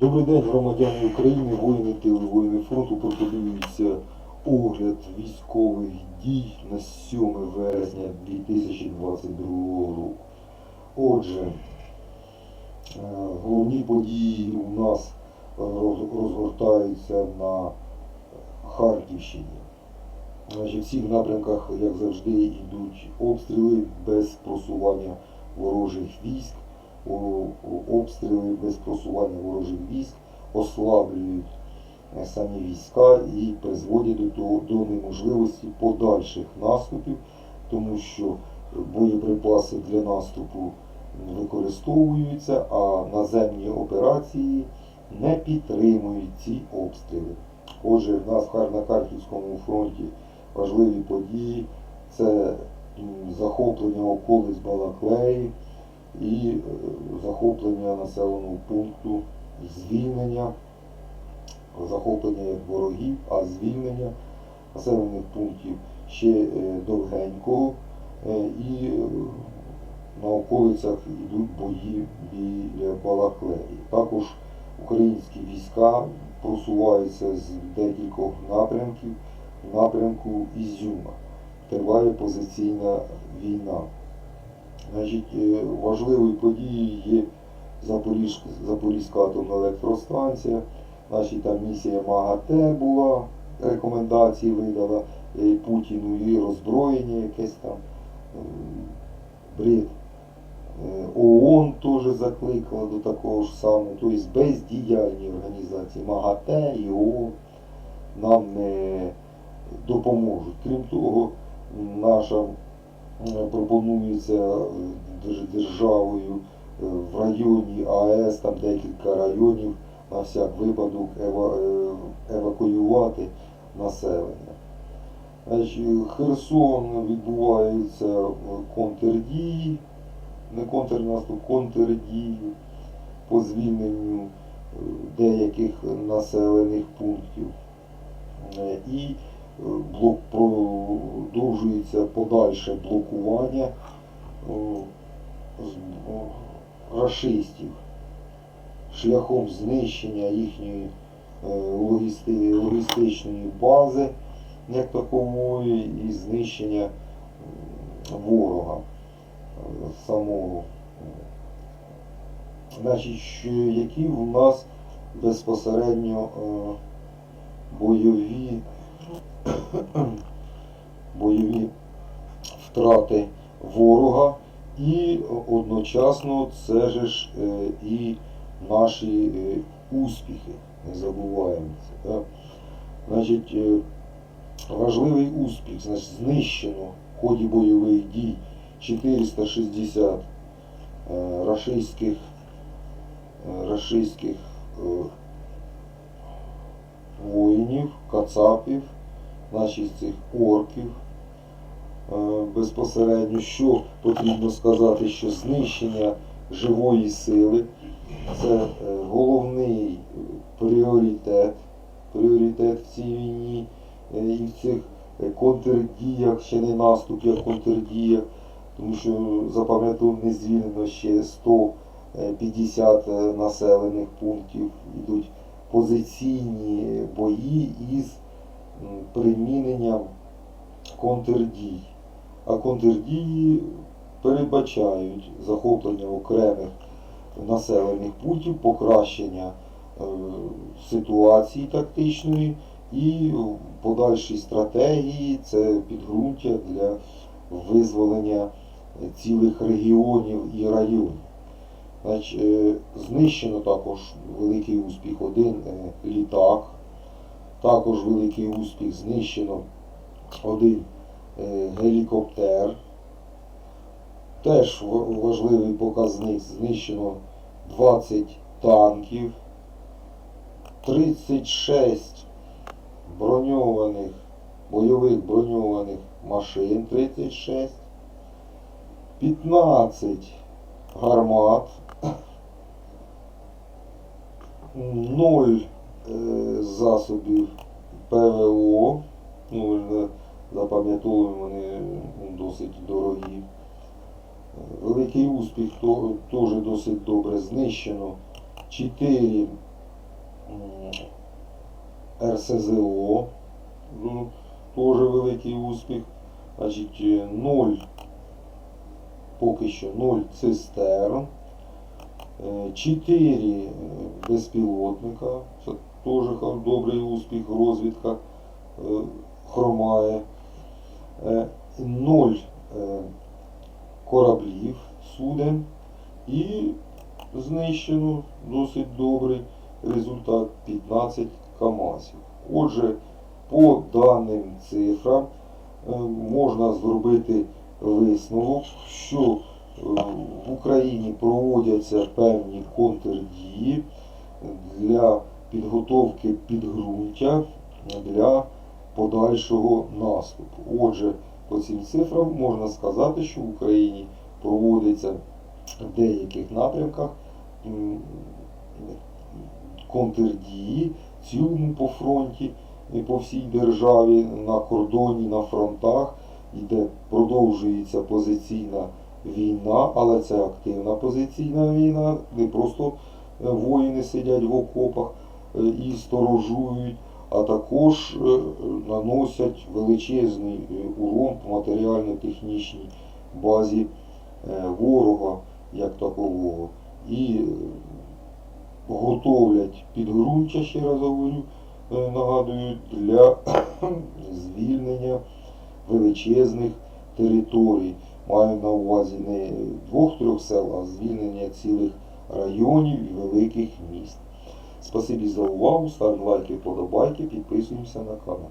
Добрий день, громадяни України, воїни тили, воїни фронту. Пропонується огляд військових дій на 7 вересня 2022 року. Отже, е, головні події у нас е, розгортаються на Харківщині. В всіх напрямках, як завжди, йдуть обстріли без просування ворожих військ. Обстріли без просування ворожих військ ослаблюють е, самі війська і призводять до, до неможливості подальших наступів, тому що боєприпаси для наступу використовуються, а наземні операції не підтримують ці обстріли. Отже, в нас на Харківському фронті важливі події це захоплення околиць Балаклеї і е, захоплення населеного пункту, звільнення, захоплення як ворогів, а звільнення населених пунктів ще е, довгенького е, і на околицях йдуть бої біля Балаклеї. Також українські війська просуваються з декількох напрямків в напрямку Ізюма. Триває позиційна війна. Значить, е, важливою подією є Запоріж, Запорізька атомна електростанція. Значить, там місія МАГАТЕ була, рекомендації видала е, Путіну і роззброєння якесь там бред. Е, ООН теж закликала до такого ж самого, тобто бездіяльні організації МАГАТЕ і ООН нам не допоможуть. Крім того, наша пропонується е, державою е, в районі АЕС, там декілька районів на всяк випадок е, евакуювати населення. Херсон відбуваються контрдії, не контрнаступ, контрдії по звільненню деяких населених пунктів. І блок продовжується подальше блокування е, о, рашистів шляхом знищення їхньої е, логісти- логістичної бази як такової і знищення ворога е, самого. Значить, які в нас безпосередньо е, бойові, бойові втрати ворога і одночасно це ж е, і наші е, успіхи. Не забуваємо. Так? Значить, е, важливий успіх, значить, знищено в ході бойових дій 460 е, рашистських, рашистських воїнів, кацапів, наших цих орків. Е, Безпосередньо, що потрібно сказати, що знищення живої сили це е, головний пріоритет, пріоритет в цій війні е, і в цих контрдіях, ще не наступі, а контрдіях, тому що запам'ятовуємо не звільнено ще 150 е, населених пунктів, йдуть позиційні бої із приміненням контрдій. А контрдії передбачають захоплення окремих населених пунктів, покращення е, ситуації тактичної і в подальшій стратегії це підґрунтя для визволення цілих регіонів і районів. Е, знищено також великий успіх один е, літак, також великий успіх знищено один е, гелікоптер. Теж важливий показник знищено 20 танків, 36 броньованих, бойових броньованих машин 36, 15 гармат, 0 е, засобів ПВО, ну, ви ж запам'ятовуємо, вони ну, досить дорогі. Великий успіх теж досить добре знищено. 4 РСЗО, ну, теж великий успіх. Значить, е, 0, поки що 0 цистерн, 4 безпілотника, ха- добрий успіх, розвідка е, хромає. 0 кораблів суден і знищено досить добрий результат 15 КАМАЗів. Отже, по даним цифрам е, можна зробити висновок, що е, в Україні проводяться певні контрдії для підготовки підґрунтя для подальшого наступу. Отже, по цим цифрам можна сказати, що в Україні проводиться в деяких напрямках контрдії цілому по фронті по всій державі на кордоні, на фронтах, іде продовжується позиційна війна, але це активна позиційна війна, не просто воїни сидять в окопах і сторожують, а також е, наносять величезний е, урон по матеріально-технічній базі е, ворога як такового. І е, готовлять підґрунтя, ще раз говорю, е, нагадую, для звільнення величезних територій. Маю на увазі не двох-трьох сел, а звільнення цілих районів і великих міст. Спасибі за увагу, ставимо лайки, подобайки, підписуємося на канал.